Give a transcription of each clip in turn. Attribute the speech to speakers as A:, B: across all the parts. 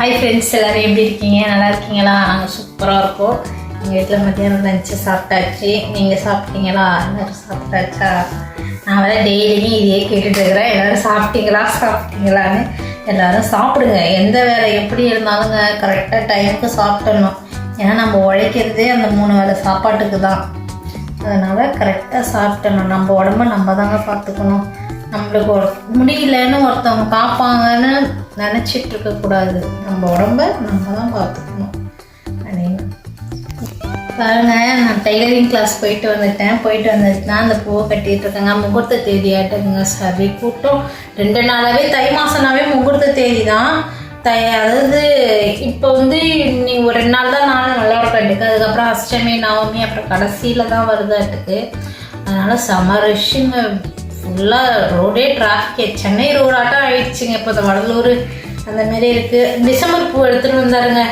A: hi friends எல்லோரும் எப்படி இருக்கீங்க நல்லா இருக்கீங்களா நாங்கள் சூப்பராக இருக்கோம் எங்கள் வீட்டில் மத்தியானம் நினச்சி சாப்பிட்டாச்சு நீங்கள் சாப்பிட்டீங்களா எல்லோரும் சாப்பிட்டாச்சா நான் வேறு டெய்லியும் இதையே இருக்கிறேன் எல்லோரும் சாப்பிட்டீங்களா சாப்பிட்டீங்களான்னு எல்லோரும் சாப்பிடுங்க எந்த வேலை எப்படி இருந்தாலுங்க கரெக்டாக டைமுக்கு சாப்பிட்டணும் ஏன்னா நம்ம உழைக்கிறதே அந்த மூணு வேலை சாப்பாட்டுக்கு தான் அதனால் கரெக்டாக சாப்பிட்டணும் நம்ம உடம்ப நம்ம தாங்க பார்த்துக்கணும் நம்மளுக்கு முடியலன்னு ஒருத்தவங்க பார்ப்பாங்கன்னு நினச்சிட்டு இருக்கக்கூடாது நம்ம உடம்ப நம்ம தான் பார்த்துக்கணும் பாருங்க பாருங்கள் நான் டைலரிங் கிளாஸ் போயிட்டு வந்துட்டேன் போயிட்டு வந்துட்டுனா அந்த பூவை இருக்கேங்க முகூர்த்த தேதி ஆட்டங்க சரி கூட்டம் ரெண்டு நாளாகவே தை மாசம்னாவே முகூர்த்த தேதி தான் தை அதாவது இப்போ வந்து நீ ஒரு ரெண்டு நாள் தான் நானும் நல்லா இருக்காட்டுக்கு அதுக்கப்புறம் அஷ்டமி நவமி அப்புறம் கடைசியில் தான் வருதாட்டுக்கு அதனால் சம ரஷ்ஷுங்க ஃபுல்லாக ரோடே டிராஃபிக் சென்னை ரோடாட்டம் ஆயிடுச்சுங்க இப்போ இந்த வடலூர் அந்த மாரி இருக்குது டிசம்பர் பூ எடுத்துகிட்டு வந்தாருங்க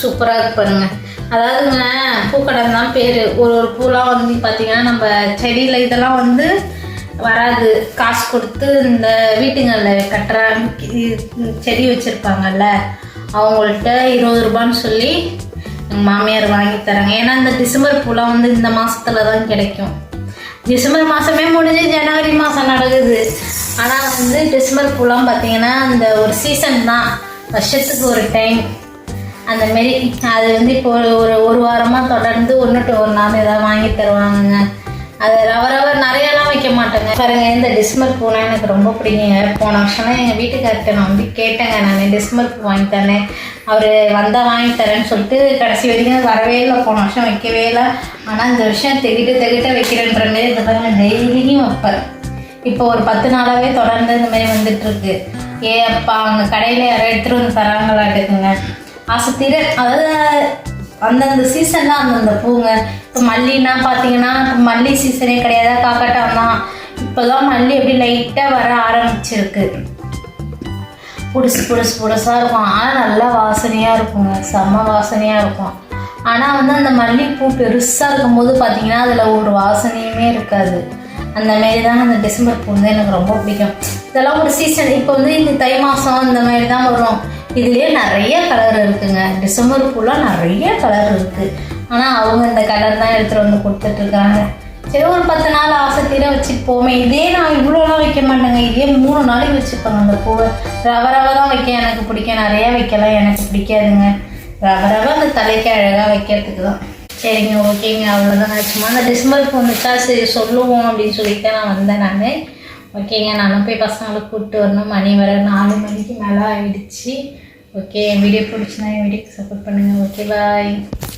A: சூப்பராக இருக்கு பாருங்க அதாவதுங்க பூக்கடை தான் பேர் ஒரு ஒரு பூலாம் வந்து பார்த்தீங்கன்னா நம்ம செடியில் இதெல்லாம் வந்து வராது காசு கொடுத்து இந்த வீட்டுங்களில் கட்டுற செடி வச்சுருப்பாங்கல்ல அவங்கள்ட்ட இருபது ரூபான்னு சொல்லி எங்கள் மாமியார் வாங்கி தராங்க ஏன்னா இந்த டிசம்பர் பூலாம் வந்து இந்த மாதத்துல தான் கிடைக்கும் டிசம்பர் மாதமே முடிஞ்சு ஜனவரி மாதம் நடக்குது ஆனால் வந்து டிசம்பர் பூலாம் பார்த்தீங்கன்னா அந்த ஒரு சீசன் தான் வருஷத்துக்கு ஒரு டைம் அந்த மாரி அது வந்து இப்போ ஒரு ஒரு வாரமாக தொடர்ந்து ஒன்று ஒரு நாள் ஏதாவது வாங்கி தருவாங்க அது ரவரவர் நிறையலாம் வைக்க மாட்டேங்க பாருங்க இந்த டிசம்பர் பூனா எனக்கு ரொம்ப பிடிக்குங்க போன வருஷம்லாம் எங்கள் வீட்டுக்கார்ட்ட நான் வந்து கேட்டேங்க நான் டிசம்பர் பூ வாங்கி தரேன் அவர் வந்தால் வாங்கி தரேன்னு சொல்லிட்டு கடைசி வரைக்கும் வரவே இல்லை போன வருஷம் வைக்கவே இல்லை ஆனால் இந்த வருஷம் தெகிட்ட தெகிட்ட வைக்கிறேன்ற மாரி இந்த பாருங்க டெய்லியும் வைப்பார் இப்போ ஒரு பத்து நாளாகவே தொடர்ந்து இந்த மாதிரி வந்துட்டுருக்கு ஏ அப்பா அங்கே கடையில் யாரோ எடுத்துகிட்டு வந்து தராங்களா எடுக்குங்க ஆசத்திர அதாவது அந்தந்த சீசன்லாம் அந்தந்த பூங்க இப்போ மல்லின்னா பார்த்தீங்கன்னா இப்போ மல்லி சீசனே கிடையாது காக்கட்டான் தான் இப்போதான் மல்லி எப்படி லைட்டாக வர ஆரம்பிச்சிருக்கு புடிசு புடிசு புடிசாக இருக்கும் ஆனால் நல்லா வாசனையாக இருக்குங்க செம்ம வாசனையாக இருக்கும் ஆனால் வந்து அந்த மல்லிகைப்பூ பெருசாக இருக்கும்போது பார்த்திங்கன்னா அதில் ஒரு வாசனையுமே இருக்காது அந்த மாரி தான் அந்த டிசம்பர் பூ வந்து எனக்கு ரொம்ப பிடிக்கும் இதெல்லாம் ஒரு சீசன் இப்போ வந்து இந்த தை மாதம் அந்த மாதிரி தான் வரும் இதுலேயே நிறைய கலர் இருக்குங்க டிசம்பர் பூலாம் நிறைய கலர் இருக்குது ஆனால் அவங்க இந்த கலர் தான் எடுத்துகிட்டு வந்து கொடுத்துட்ருக்காங்க சரி ஒரு பத்து நாள் ஆசை தீர வச்சுப்போமே இதே நான் இவ்வளோ நாள் வைக்க மாட்டேங்க இதே மூணு நாளைக்கு வச்சுப்பேங்க அந்த பூவை ரவ ரவ தான் வைக்க எனக்கு பிடிக்கும் நிறையா வைக்கலாம் எனக்கு பிடிக்காதுங்க ரவ ரவ அந்த தலைக்கு அழகாக வைக்கிறதுக்கு தான் சரிங்க ஓகேங்க அவ்வளோதான் சும்மா அந்த டிசம்பருக்கு வந்துச்சா சரி சொல்லுவோம் அப்படின்னு சொல்லிட்டு நான் வந்தேன் நான் ஓகேங்க நானும் போய் பசங்களை கூப்பிட்டு வரணும் மணி வர நாலு மணிக்கு மேலே ஆகிடுச்சு ஓகே என் வீடியோ பிடிச்சினா என் வீடியோக்கு சப்போர்ட் பண்ணுங்கள் ஓகே பாய்